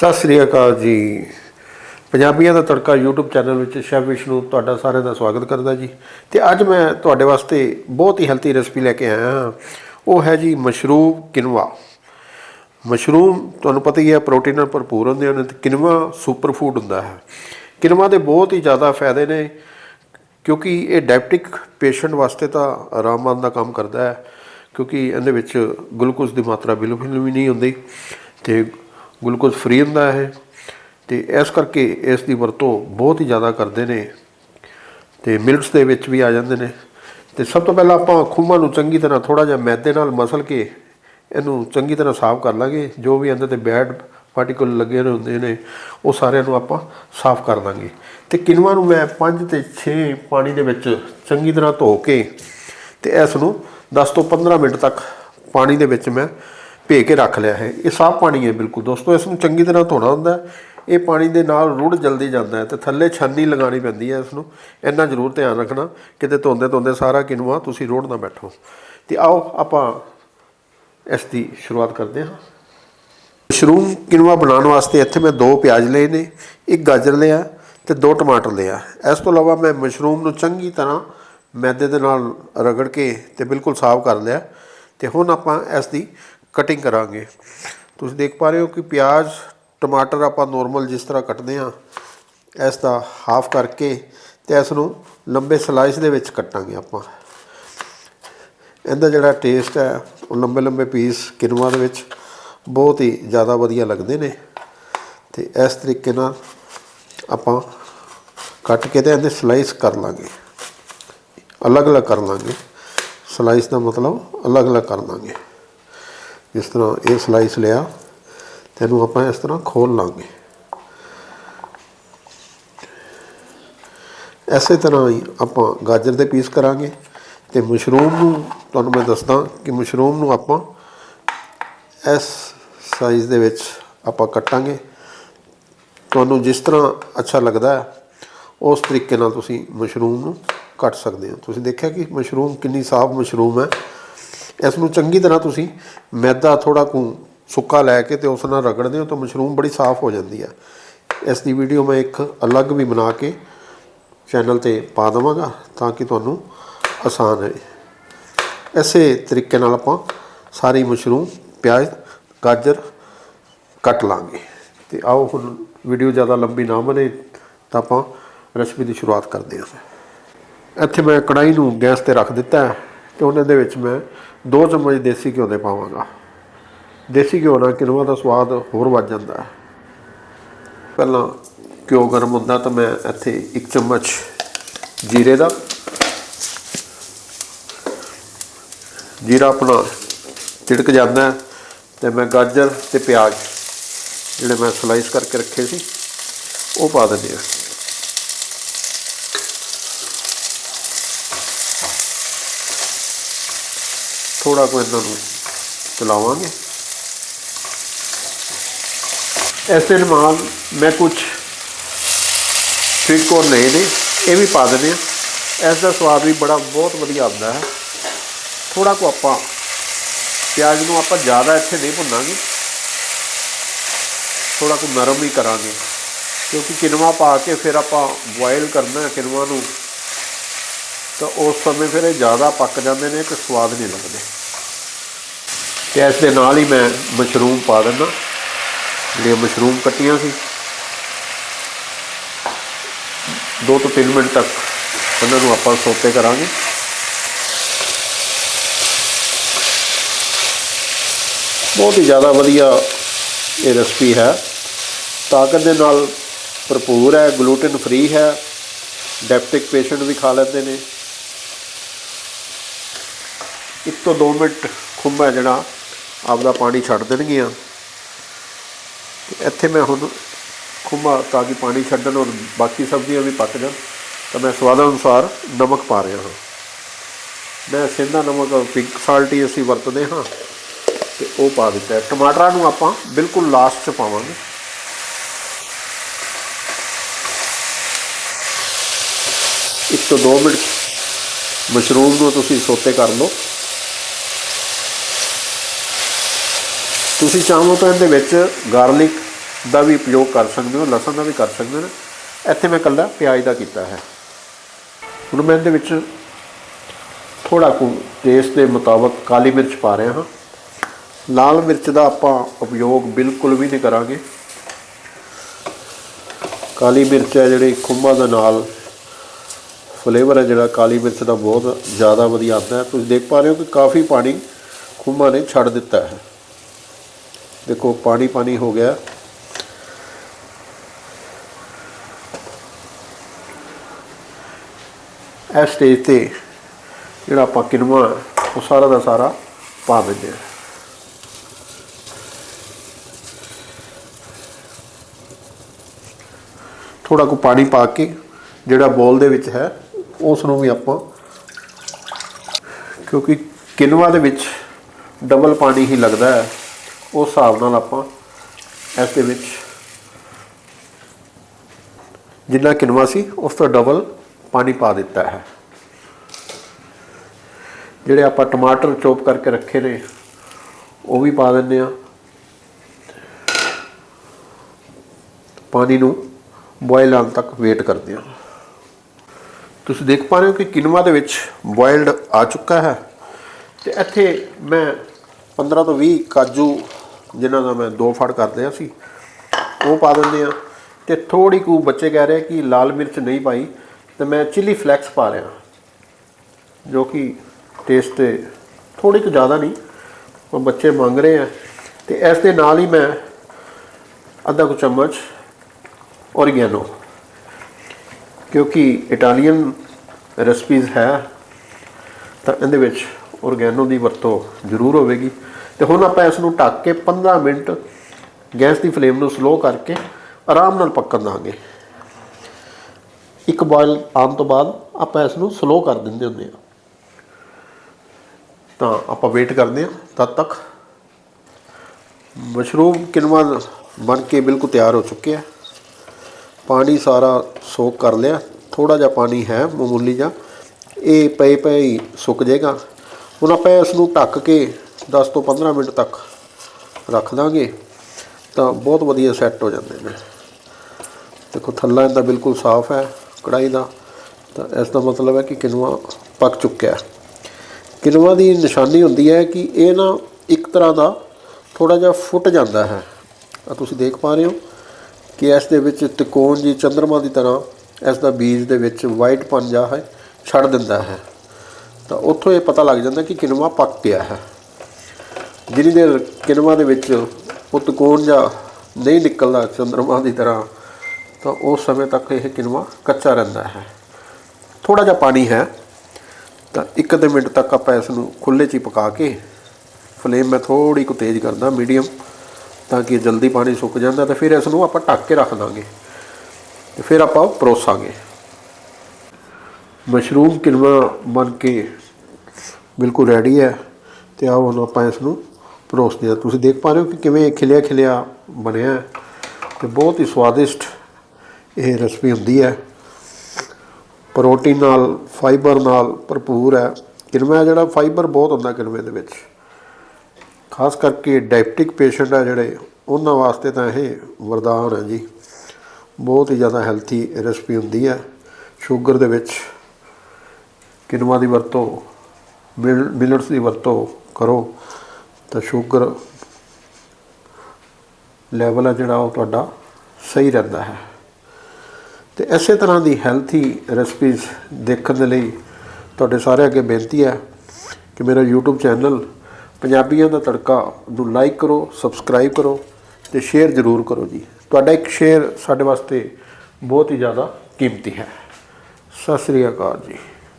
ਸਤਿ ਸ੍ਰੀ ਅਕਾਲ ਜੀ। ਪੰਜਾਬੀਆਂ ਦਾ ਤੜਕਾ YouTube ਚੈਨਲ ਵਿੱਚ ਸ਼ੈਫ ਵਿਸ਼ਨੂੰ ਤੁਹਾਡਾ ਸਾਰਿਆਂ ਦਾ ਸਵਾਗਤ ਕਰਦਾ ਜੀ। ਤੇ ਅੱਜ ਮੈਂ ਤੁਹਾਡੇ ਵਾਸਤੇ ਬਹੁਤ ਹੀ ਹੈਲਥੀ ਰੈਸਪੀ ਲੈ ਕੇ ਆਇਆ ਹਾਂ। ਉਹ ਹੈ ਜੀ ਮਸ਼ਰੂਮ ਕਿਨਵਾ। ਮਸ਼ਰੂਮ ਤੁਹਾਨੂੰ ਪਤਾ ਹੀ ਹੈ ਪ੍ਰੋਟੀਨ ਨਾਲ ਭਰਪੂਰ ਹੁੰਦੇ ਹਨ ਤੇ ਕਿਨਵਾ ਸੁਪਰ ਫੂਡ ਹੁੰਦਾ ਹੈ। ਕਿਨਵਾ ਦੇ ਬਹੁਤ ਹੀ ਜ਼ਿਆਦਾ ਫਾਇਦੇ ਨੇ ਕਿਉਂਕਿ ਇਹ ਡਾਇਬਟਿਕ ਪੇਸ਼ੈਂਟ ਵਾਸਤੇ ਤਾਂ ਆਰਾਮਬਾਨ ਦਾ ਕੰਮ ਕਰਦਾ ਹੈ। ਕਿਉਂਕਿ ਇਹਦੇ ਵਿੱਚ ਗਲੂਕੋਜ਼ ਦੀ ਮਾਤਰਾ ਬਿਲਕੁਲ ਵੀ ਨਹੀਂ ਹੁੰਦੀ ਤੇ ਗਲੂਕੋਜ਼ ਫ੍ਰੀ ਹੁੰਦਾ ਹੈ ਤੇ ਇਸ ਕਰਕੇ ਇਸ ਦੀ ਵਰਤੋਂ ਬਹੁਤ ਹੀ ਜ਼ਿਆਦਾ ਕਰਦੇ ਨੇ ਤੇ ਮਿਲਟਸ ਦੇ ਵਿੱਚ ਵੀ ਆ ਜਾਂਦੇ ਨੇ। ਤੇ ਸਭ ਤੋਂ ਪਹਿਲਾਂ ਆਪਾਂ ਖੂਹਾਂ ਨੂੰ ਚੰਗੀ ਤਰ੍ਹਾਂ ਥੋੜਾ ਜਿਹਾ ਮੈਦੇ ਨਾਲ ਮਸਲ ਕੇ ਇਹਨੂੰ ਚੰਗੀ ਤਰ੍ਹਾਂ ਸਾਫ਼ ਕਰ ਲਾਂਗੇ। ਜੋ ਵੀ ਇਹਦੇ ਤੇ ਬੈਡ ਪਾਰਟੀਕਲ ਲੱਗੇ ਹੁੰਦੇ ਨੇ, ਉਹ ਸਾਰਿਆਂ ਨੂੰ ਆਪਾਂ ਸਾਫ਼ ਕਰ ਲਾਂਗੇ। ਤੇ ਕਿਨਵਾ ਨੂੰ ਮੈਂ 5 ਤੇ 6 ਪਾਣੀ ਦੇ ਵਿੱਚ ਚੰਗੀ ਤਰ੍ਹਾਂ ਧੋ ਕੇ ਤੇ ਇਸ ਨੂੰ 10 ਤੋਂ 15 ਮਿੰਟ ਤੱਕ ਪਾਣੀ ਦੇ ਵਿੱਚ ਮੈਂ ਭੇ ਕੇ ਰੱਖ ਲਿਆ ਹੈ। ਇਹ ਸਾਫ਼ ਪਾਣੀ ਹੈ ਬਿਲਕੁਲ। ਦੋਸਤੋ, ਇਸ ਨੂੰ ਚੰਗੀ ਤਰ੍ਹਾਂ ਧੋਣਾ ਹੁੰਦਾ ਇਹ ਪਾਣੀ ਦੇ ਨਾਲ ਰੁੜ ਜਲਦੀ ਜਾਂਦਾ ਹੈ ਤੇ ਥੱਲੇ ਛਾਨੀ ਲਗਾਣੀ ਪੈਂਦੀ ਹੈ ਇਸ ਨੂੰ। ਇੰਨਾ ਜ਼ਰੂਰ ਧਿਆਨ ਰੱਖਣਾ ਕਿਤੇ ਧੋਂਦੇ ਧੋਂਦੇ ਸਾਰਾ ਕਿਨਵਾ ਤੁਸੀਂ ਰੋੜ ਨਾ ਬੈਠੋ। ਤੇ ਆਓ ਆਪਾਂ ਇਸ ਦੀ ਸ਼ੁਰੂਆਤ ਕਰਦੇ ਹਾਂ। ਮਸ਼ਰੂਮ ਕਿਨੂਆ ਬਣਾਉਣ ਵਾਸਤੇ ਇੱਥੇ ਮੈਂ ਦੋ ਪਿਆਜ਼ ਲਏ ਨੇ, ਇੱਕ ਗਾਜਰ ਲਿਆ ਤੇ ਦੋ ਟਮਾਟਰ ਲਿਆ। ਇਸ ਤੋਂ ਇਲਾਵਾ ਮੈਂ ਮਸ਼ਰੂਮ ਨੂੰ ਚੰਗੀ ਤਰ੍ਹਾਂ ਮੈਦੇ ਦੇ ਨਾਲ ਰਗੜ ਕੇ ਤੇ ਬਿਲਕੁਲ ਸਾਫ਼ ਕਰ ਲਿਆ। ਤੇ ਹੁਣ ਆਪਾਂ ਇਸ ਦੀ ਕਟਿੰਗ ਕਰਾਂਗੇ। ਤੁਸੀਂ ਦੇਖ ਪਾ ਰਹੇ ਹੋ ਕਿ ਪਿਆਜ਼, ਟਮਾਟਰ ਆਪਾਂ ਨੋਰਮਲ ਜਿਸ ਤਰ੍ਹਾਂ ਕੱਟਦੇ ਹਾਂ, ਇਸ ਦਾ ਹਾਫ ਕਰਕੇ ਤੇ ਇਸ ਨੂੰ ਲੰਬੇ ਸਲਾਈਸ ਦੇ ਵਿੱਚ ਕੱਟਾਂਗੇ ਆਪਾਂ। ਇਹਦਾ ਜਿਹੜਾ ਟੇਸਟ ਹੈ, ਉਹ ਲੰਬੇ ਲੰਬੇ ਪੀਸ ਕਿਨਵਾ ਦੇ ਵਿੱਚ ਬਹੁਤ ਹੀ ਜ਼ਿਆਦਾ ਵਧੀਆ ਲੱਗਦੇ ਨੇ। ਤੇ ਇਸ ਤਰੀਕੇ ਨਾਲ ਆਪਾਂ ਕੱਟ ਕੇ ਤੇ ਇਹਦੇ ਸਲਾਈਸ ਕਰ ਲਾਂਗੇ। ਅਲੱਗ-ਅਲੱਗ ਕਰ ਲਾਂਗੇ। ਸਲਾਈਸ ਦਾ ਮਤਲਬ ਅਲੱਗ-ਅਲੱਗ ਕਰ ਲਾਂਗੇ। ਜਿਸ ਤਰ੍ਹਾਂ ਇਹ ਸਲਾਈਸ ਲਿਆ ਤੇ ਇਹਨੂੰ ਆਪਾਂ ਇਸ ਤਰ੍ਹਾਂ ਖੋਲ ਲਾਂਗੇ। ਐਸੇ ਤਰ੍ਹਾਂ ਹੀ ਆਪਾਂ ਗਾਜਰ ਦੇ ਪੀਸ ਕਰਾਂਗੇ ਤੇ ਮਸ਼ਰੂਮ ਨੂੰ ਤੁਹਾਨੂੰ ਮੈਂ ਦੱਸਦਾ ਕਿ ਮਸ਼ਰੂਮ ਨੂੰ ਆਪਾਂ ਇਸ ਸਾਈਜ਼ ਦੇ ਵਿੱਚ ਆਪਾਂ ਕੱਟਾਂਗੇ। ਤੁਹਾਨੂੰ ਜਿਸ ਤਰ੍ਹਾਂ ਅੱਛਾ ਲੱਗਦਾ ਹੈ, ਉਸ ਤਰੀਕੇ ਨਾਲ ਤੁਸੀਂ ਮਸ਼ਰੂਮ ਨੂੰ ਕੱਟ ਸਕਦੇ ਹੋ। ਤੁਸੀਂ ਦੇਖਿਆ ਕਿ ਮਸ਼ਰੂਮ ਕਿੰਨੀ ਸਾਫ਼ ਮਸ਼ਰੂਮ ਹੈ। ਇਸ ਨੂੰ ਚੰਗੀ ਤਰ੍ਹਾਂ ਤੁਸੀਂ ਮੈਦਾ ਥੋੜਾ ਕੁ ਸੁੱਕਾ ਲੈ ਕੇ ਤੇ ਉਸ ਨਾਲ ਰਗੜਦੇ ਹੋ ਤਾਂ ਮਸ਼ਰੂਮ ਬੜੀ ਸਾਫ਼ ਹੋ ਜਾਂਦੀ ਹੈ ਇਸ ਦੀ ਵੀਡੀਓ ਮੈਂ ਇੱਕ ਅਲੱਗ ਵੀ ਬਣਾ ਕੇ ਚੈਨਲ ਤੇ ਪਾ ਦੇਵਾਂਗਾ ਤਾਂ ਕਿ ਤੁਹਾਨੂੰ ਆਸਾਨ ਰਹੇ ਐਸੇ ਤਰੀਕੇ ਨਾਲ ਆਪਾਂ ਸਾਰੀ ਮਸ਼ਰੂਮ, ਪਿਆਜ਼, ਗਾਜਰ ਕੱਟ ਲਾਂਗੇ। ਤੇ ਆਓ ਹੁਣ ਵੀਡੀਓ ਜ਼ਿਆਦਾ ਲੰਬੀ ਨਾ ਬਣੇ ਤਾਂ ਆਪਾਂ ਰੈਸਪੀ ਦੀ ਸ਼ੁਰੂਆਤ ਕਰਦੇ ਹਾਂ। ਇੱਥੇ ਮੈਂ ਕੜਾਈ ਨੂੰ ਗੈਸ ਤੇ ਰੱਖ ਦਿੱਤਾ ਹੈ। ਤੇ ਉਹਨਾਂ ਦੇ ਵਿੱਚ ਮੈਂ 2 ਚਮਚ ਦੇਸੀ ਘਿਓ ਦੇ ਪਾਵਾਂਗਾ। ਦੇਸੀ ਘਿਓ ਨਾਲ ਕਿਨਵਾ ਦਾ ਸਵਾਦ ਹੋਰ ਵੱਧ ਜਾਂਦਾ ਹੈ। ਪਹਿਲਾਂ ਘਿਓ ਗਰਮ ਹੁੰਦਾ ਤਾਂ ਮੈਂ ਇੱਥੇ 1 ਚਮਚ ਜੀਰੇ ਦਾ, ਜੀਰਾ ਆਪਣਾ ਤਿੜਕ ਜਾਂਦਾ ਹੈ ਤੇ ਮੈਂ ਗਾਜਰ ਤੇ ਪਿਆਜ਼ ਜਿਹੜੇ ਮੈਂ ਸਲਾਈਸ ਕਰਕੇ ਰੱਖੇ ਸੀ, ਉਹ ਪਾ ਦਿੰਦੇ ਹਾਂ। ਥੋੜਾ ਕੁ ਇਹਨਾਂ ਨੂੰ ਚਲਾਵਾਂਗੇ। ਐਸੇ ਨਾਲ ਮੈਂ ਕੁਝ ਸਵੀਟ ਕੋਰਨ ਲਏ ਨੇ ਇਹ ਵੀ ਪਾ ਦਿੰਦੇ ਹਾਂ। ਇਸ ਦਾ ਸਵਾਦ ਵੀ ਬੜਾ ਬਹੁਤ ਵਧੀਆ ਆਉਂਦਾ ਹੈ। ਥੋੜਾ ਕੁ ਆਪਾਂ ਪਿਆਜ਼ ਨੂੰ ਆਪਾਂ ਜ਼ਿਆਦਾ ਇੱਥੇ ਨਹੀਂ ਭੁੰਨਾਂਗੇ। ਥੋੜਾ ਕੁ ਨਰਮ ਹੀ ਕਰਾਂਗੇ। ਕਿਉਂਕਿ ਕਿਨਵਾ ਪਾ ਕੇ ਫਿਰ ਆਪਾਂ ਬੋਇਲ ਕਰਨਾ ਹੈ ਕਿਨਵਾ ਨੂੰ, ਤਾਂ ਉਸ ਸਮੇਂ ਫਿਰ ਇਹ ਜ਼ਿਆਦਾ ਪੱਕ ਜਾਂਦੇ ਨੇ ਤੇ ਸਵਾਦ ਨਹੀਂ ਲੱਗਦੇ। ਤੇ ਇਸ ਦੇ ਨਾਲ ਹੀ ਮੈਂ ਮਸ਼ਰੂਮ ਪਾ ਦਿੰਦਾ। ਜਿਹੜੀਆਂ ਮਸ਼ਰੂਮ ਕੱਟੀਆਂ ਸੀ। 2 ਤੋਂ 3 ਮਿੰਟ ਤੱਕ ਉਹਨਾਂ ਨੂੰ ਆਪਾਂ ਸੋਤੇ ਕਰਾਂਗੇ। ਬਹੁਤ ਹੀ ਜ਼ਿਆਦਾ ਵਧੀਆ ਇਹ ਰੈਸਪੀ ਹੈ। ਤਾਕਤ ਦੇ ਨਾਲ ਭਰਪੂਰ ਹੈ, ਗਲੂਟਨ ਫ੍ਰੀ ਹੈ। ਡਾਇਬਟਿਕ ਪੇਸ਼ੈਂਟ ਵੀ ਖਾ ਲੈਂਦੇ ਨੇ। ਇੱਕ ਤੋਂ 2 ਮਿੰਟ ਖੁੰਮਾ ਜਿਹੜਾ। ਆਪਦਾ ਪਾਣੀ ਛੱਡ ਦੇਣਗੀਆਂ। ਇੱਥੇ ਮੈਂ ਹੁਣ ਖੁੰਬਾ ਤਾਂ ਕਿ ਪਾਣੀ ਛੱਡਣ ਔਰ ਬਾਕੀ ਸਬਜ਼ੀਆਂ ਵੀ ਪੱਕ ਜਾਣ, ਤਾਂ ਮੈਂ ਸਵਾਦ ਅਨੁਸਾਰ ਨਮਕ ਪਾ ਰਿਹਾ ਹਾਂ। ਮੈਂ ਸਿੰਧਾ ਨਮਕ ਪਿੰਕ ਸਾਲਟ ਹੀ ਅਸੀਂ ਵਰਤਦੇ ਹਾਂ, ਤੇ ਉਹ ਪਾ ਦਿੱਤਾ ਹੈ। ਟਮਾਟਰਾਂ ਨੂੰ ਆਪਾਂ ਬਿਲਕੁਲ ਲਾਸਟ 'ਚ ਪਾਵਾਂਗੇ। ਇੱਕ ਤੋਂ 2 ਮਿੰਟ ਮਸ਼ਰੂਮ ਨੂੰ ਤੁਸੀਂ ਸੋਤੇ ਕਰ ਲਓ। ਤੁਸੀਂ ਚਾਹੋ ਤਾਂ ਇਹਦੇ ਵਿੱਚ ਗਾਰਲਿਕ ਦਾ ਵੀ ਉਪਯੋਗ ਕਰ ਸਕਦੇ ਹੋ, ਲਸਣ ਦਾ ਵੀ ਕਰ ਸਕਦੇ ਹੋ। ਇੱਥੇ ਮੈਂ ਇਕੱਲਾ ਪਿਆਜ਼ ਦਾ ਕੀਤਾ ਹੈ। ਹੁਣ ਮੈਂ ਇਹਦੇ ਵਿੱਚ ਥੋੜਾ ਕੁ ਟੇਸਟ ਦੇ ਮੁਤਾਬਕ ਕਾਲੀ ਮਿਰਚ ਪਾ ਰਿਹਾ ਹਾਂ। ਲਾਲ ਮਿਰਚ ਦਾ ਆਪਾਂ ਉਪਯੋਗ ਬਿਲਕੁਲ ਵੀ ਨਹੀਂ ਕਰਾਂਗੇ। ਕਾਲੀ ਮਿਰਚ ਹੈ ਜਿਹੜੀ ਖੁੰਬਾਂ ਦੇ ਨਾਲ ਫਲੇਵਰ ਹੈ ਜਿਹੜਾ ਕਾਲੀ ਮਿਰਚ ਦਾ ਬਹੁਤ ਜ਼ਿਆਦਾ ਵਧੀਆ ਆਉਂਦਾ ਹੈ। ਤੁਸੀਂ ਦੇਖ ਪਾ ਰਹੇ ਹੋ ਕਿ ਕਾਫੀ ਪਾਣੀ ਖੁੰਬਾਂ ਨੇ ਛੱਡ ਦਿੱਤਾ ਹੈ। ਦੇਖੋ ਪਾਣੀ ਪਾਣੀ ਹੋ ਗਿਆ। ਇਸ ਸਟੇਜ ਤੇ ਜਿਹੜਾ ਆਪਾਂ ਕਿਨਵਾ ਉਹ ਸਾਰਾ ਦਾ ਸਾਰਾ ਪਾ ਦਿੰਦੇ ਹਾਂ। ਥੋੜਾ ਕੁ ਪਾਣੀ ਪਾ ਕੇ ਜਿਹੜਾ ਬੋਲ ਦੇ ਵਿੱਚ ਹੈ ਉਸ ਨੂੰ ਵੀ ਆਪਾਂ ਕਿਉਂਕਿ ਕਿਨਵਾ ਦੇ ਵਿੱਚ ਡਬਲ ਪਾਣੀ ਹੀ ਲੱਗਦਾ ਹੈ। ਉਸ ਹਿਸਾਬ ਨਾਲ ਆਪਾਂ ਇਸ ਦੇ ਵਿੱਚ ਜਿੰਨਾ ਕਿਨਵਾ ਸੀ, ਉਸ ਤੋਂ ਡਬਲ ਪਾਣੀ ਪਾ ਦਿੱਤਾ ਹੈ। ਜਿਹੜੇ ਆਪਾਂ ਟਮਾਟਰ ਚੋਪ ਕਰਕੇ ਰੱਖੇ ਨੇ, ਉਹ ਵੀ ਪਾ ਦਿੰਦੇ ਆ ਪਾਣੀ ਨੂੰ ਬੋਇਲ ਆਉਣ ਤੱਕ ਵੇਟ ਕਰਦੇ ਆ ਤੁਸੀਂ ਦੇਖ ਪਾ ਰਹੇ ਹੋ ਕਿ ਕਿਨਵਾ ਦੇ ਵਿੱਚ ਬੋਇਲਡ ਆ ਚੁੱਕਾ ਹੈ। ਤੇ ਇੱਥੇ ਮੈਂ 15 ਤੋਂ 20 ਕਾਜੂ ਜਿਨ੍ਹਾਂ ਦਾ ਮੈਂ ਦੋ ਫੜ ਕਰ ਲਿਆ ਸੀ ਉਹ ਪਾ ਦਿੰਦੇ ਆ ਤੇ ਥੋੜੀ ਕੁ ਬੱਚੇ ਕਹਿ ਰਹੇ ਕਿ ਲਾਲ ਮਿਰਚ ਨਹੀਂ ਪਾਈ, ਤੇ ਮੈਂ ਚਿੱਲੀ ਫਲੈਕਸ ਪਾ ਰਿਹਾ ਜੋ ਕਿ ਟੇਸਟ ਤੇ ਥੋੜੀ ਕੁ ਜ਼ਿਆਦਾ ਨਹੀਂ ਉਹ ਬੱਚੇ ਮੰਗ ਰਹੇ ਆ। ਤੇ ਇਸ ਦੇ ਨਾਲ ਹੀ ਮੈਂ ਅੱਧਾ ਕੁ ਚਮਚ ਔਰੀਗੈਨੋ ਕਿਉਂਕਿ ਇਟਾਲੀਅਨ ਰੈਸਪੀਜ਼ ਹੈ, ਤਾਂ ਇਹਦੇ ਵਿੱਚ ਔਰਗੈਨੋ ਦੀ ਵਰਤੋਂ ਜ਼ਰੂਰ ਹੋਵੇਗੀ। ਤੇ ਹੁਣ ਆਪਾਂ ਇਸ ਨੂੰ ਢੱਕ ਕੇ 15 ਮਿੰਟ ਗੈਸ ਦੀ ਫਲੇਮ ਨੂੰ ਸਲੋ ਕਰਕੇ ਆਰਾਮ ਨਾਲ ਪੱਕਣ ਦਾਂਗੇ। ਇੱਕ ਬੋਇਲ ਆਉਣ ਤੋਂ ਬਾਅਦ ਆਪਾਂ ਇਸ ਨੂੰ ਸਲੋ ਕਰ ਦਿੰਦੇ ਹੁੰਦੇ ਆ ਤਾਂ ਆਪਾਂ ਵੇਟ ਕਰਦੇ ਹਾਂ ਤਦ ਤੱਕ। ਮਸ਼ਰੂਮ ਕਿਨਵਾ ਬਣ ਕੇ ਬਿਲਕੁਲ ਤਿਆਰ ਹੋ ਚੁੱਕੇ ਆ। ਪਾਣੀ ਸਾਰਾ ਸੋਕ ਕਰ ਲਿਆ। ਥੋੜਾ ਜਿਹਾ ਪਾਣੀ ਹੈ ਮਾਮੂਲੀ ਜਿਹਾ। ਇਹ ਪਏ ਪਏ ਹੀ ਸੁੱਕ ਜਾਏਗਾ। ਹੁਣ ਆਪਾਂ ਇਸ ਨੂੰ ਢੱਕ ਕੇ 10 ਤੋਂ 15 ਮਿੰਟ ਤੱਕ ਰੱਖ ਦਾਂਗੇ, ਤਾਂ ਬਹੁਤ ਵਧੀਆ ਸੈੱਟ ਹੋ ਜਾਂਦੇ ਨੇ। ਦੇਖੋ, ਥੱਲਾ ਇਹਦਾ ਬਿਲਕੁਲ ਸਾਫ਼ ਹੈ ਕੜਾਈ ਦਾ। ਤਾਂ ਇਸ ਦਾ ਮਤਲਬ ਹੈ ਕਿ ਕਿਨਵਾ ਪੱਕ ਚੁੱਕਿਆ ਹੈ। ਕਿਨਵਾ ਦੀ ਨਿਸ਼ਾਨੀ ਹੁੰਦੀ ਹੈ ਕਿ ਇਹ ਨਾ ਇੱਕ ਤਰ੍ਹਾਂ ਦਾ ਥੋੜਾ ਜਿਹਾ ਫੁੱਟ ਜਾਂਦਾ ਹੈ। ਆ ਤੁਸੀਂ ਦੇਖ ਪਾ ਰਹੇ ਹੋ ਕਿ ਇਸ ਦੇ ਵਿੱਚ ਤਿਕੋਣ ਜੀ ਚੰਦਰਮਾ ਦੀ ਤਰ੍ਹਾਂ ਇਸ ਦਾ ਬੀਜ ਦੇ ਵਿੱਚ ਵਾਈਟ ਪੰਜਾ ਹੈ, ਛੱਡ ਦਿੰਦਾ ਹੈ। ਤਾਂ ਉੱਥੋਂ ਇਹ ਪਤਾ ਲੱਗ ਜਾਂਦਾ ਕਿ ਕਿਨਵਾ ਪੱਕ ਗਿਆ ਹੈ। ਜਿੰਨੀ ਦੇਰ ਕਿਨਵਾ ਦੇ ਵਿੱਚ ਉਹ ਤਿਕੋਣ ਜਾਂ ਨਹੀਂ ਨਿਕਲਦਾ ਚੰਦਰਮਾ ਦੀ ਤਰ੍ਹਾਂ, ਤਾਂ ਉਸ ਸਮੇਂ ਤੱਕ ਇਹ ਕਿਨਵਾ ਕੱਚਾ ਰਹਿੰਦਾ ਹੈ। ਥੋੜਾ ਜਿਹਾ ਪਾਣੀ ਹੈ, ਤਾਂ ਇੱਕ ਅੱਧੇ ਮਿੰਟ ਤੱਕ ਆਪਾਂ ਇਸ ਨੂੰ ਖੁੱਲੇ 'ਚ ਹੀ ਪਕਾ ਕੇ ਫਲੇਮ ਮੈਂ ਥੋੜੀ ਕੁ ਤੇਜ਼ ਕਰਦਾ, ਮੀਡੀਅਮ, ਤਾਂ ਕਿ ਜਲਦੀ ਪਾਣੀ ਸੁੱਕ ਜਾਂਦਾ ਤੇ ਫਿਰ ਇਸ ਨੂੰ ਆਪਾਂ ਢੱਕ ਕੇ ਰੱਖ ਦਾਂਗੇ ਤੇ ਫਿਰ ਆਪਾਂ ਪਰੋਸਾਂਗੇ। ਮਸ਼ਰੂਮ ਕਿਨਵਾ ਬਣ ਕੇ ਬਿਲਕੁਲ ਰੈਡੀ ਹੈ ਤੇ ਆਓ ਹੁਣ ਆਪਾਂ ਇਸ ਨੂੰ ਪਰੋਸਦੇ ਹਾਂ ਤੁਸੀਂ ਦੇਖ ਪਾ ਰਹੇ ਹੋ ਕਿ ਕਿਵੇਂ ਖਿਲਿਆ ਖਿਲਿਆ ਬਣਿਆ ਹੈ ਤੇ ਬਹੁਤ ਹੀ ਸਵਾਦਿਸ਼ਟ ਇਹ ਰੈਸਪੀ ਹੁੰਦੀ ਹੈ। ਪ੍ਰੋਟੀਨ ਨਾਲ, ਫਾਈਬਰ ਨਾਲ ਭਰਪੂਰ ਹੈ। ਕਿਨਵਾ ਜਿਹੜਾ, ਫਾਈਬਰ ਬਹੁਤ ਹੁੰਦਾ ਕਿਨਵੇ ਦੇ ਵਿੱਚ। ਖਾਸ ਕਰਕੇ ਡਾਇਬਟਿਕ ਪੇਸ਼ੈਂਟ ਆ ਜਿਹੜੇ, ਉਹਨਾਂ ਵਾਸਤੇ ਤਾਂ ਇਹ ਵਰਦਾਨ ਹੈ ਜੀ। ਬਹੁਤ ਹੀ ਜ਼ਿਆਦਾ ਹੈਲਥੀ ਰੈਸਪੀ ਹੁੰਦੀ ਹੈ। ਸ਼ੂਗਰ ਦੇ ਵਿੱਚ ਕਿਨਵਾ ਦੀ ਵਰਤੋਂ ਮਿਲਟਸ ਦੀ ਵਰਤੋਂ ਕਰੋ। ਤਾਂ ਸ਼ੂਗਰ ਲੈਵਲ ਹੈ ਜਿਹੜਾ ਉਹ ਤੁਹਾਡਾ ਸਹੀ ਰਹਿੰਦਾ ਹੈ। ਤੇ ਇਸੇ ਤਰ੍ਹਾਂ ਦੀ ਹੈਲਥੀ ਰੈਸਪੀਜ਼ ਦੇਖਣ ਦੇ ਲਈ ਤੁਹਾਡੇ ਸਾਰੇ ਅੱਗੇ ਬੇਨਤੀ ਹੈ ਕਿ ਮੇਰਾ YouTube ਚੈਨਲ ਪੰਜਾਬੀਆਂ ਦਾ ਤੜਕਾ ਨੂੰ ਲਾਈਕ ਕਰੋ ਸਬਸਕ੍ਰਾਈਬ ਕਰੋ ਤੇ ਸ਼ੇਅਰ ਜ਼ਰੂਰ ਕਰੋ ਜੀ। ਤੁਹਾਡਾ ਇੱਕ ਸ਼ੇਅਰ ਸਾਡੇ ਵਾਸਤੇ ਬਹੁਤ ਹੀ ਜ਼ਿਆਦਾ ਕੀਮਤੀ ਹੈ। ਸਤਿ ਸ੍ਰੀ ਅਕਾਲ ਜੀ।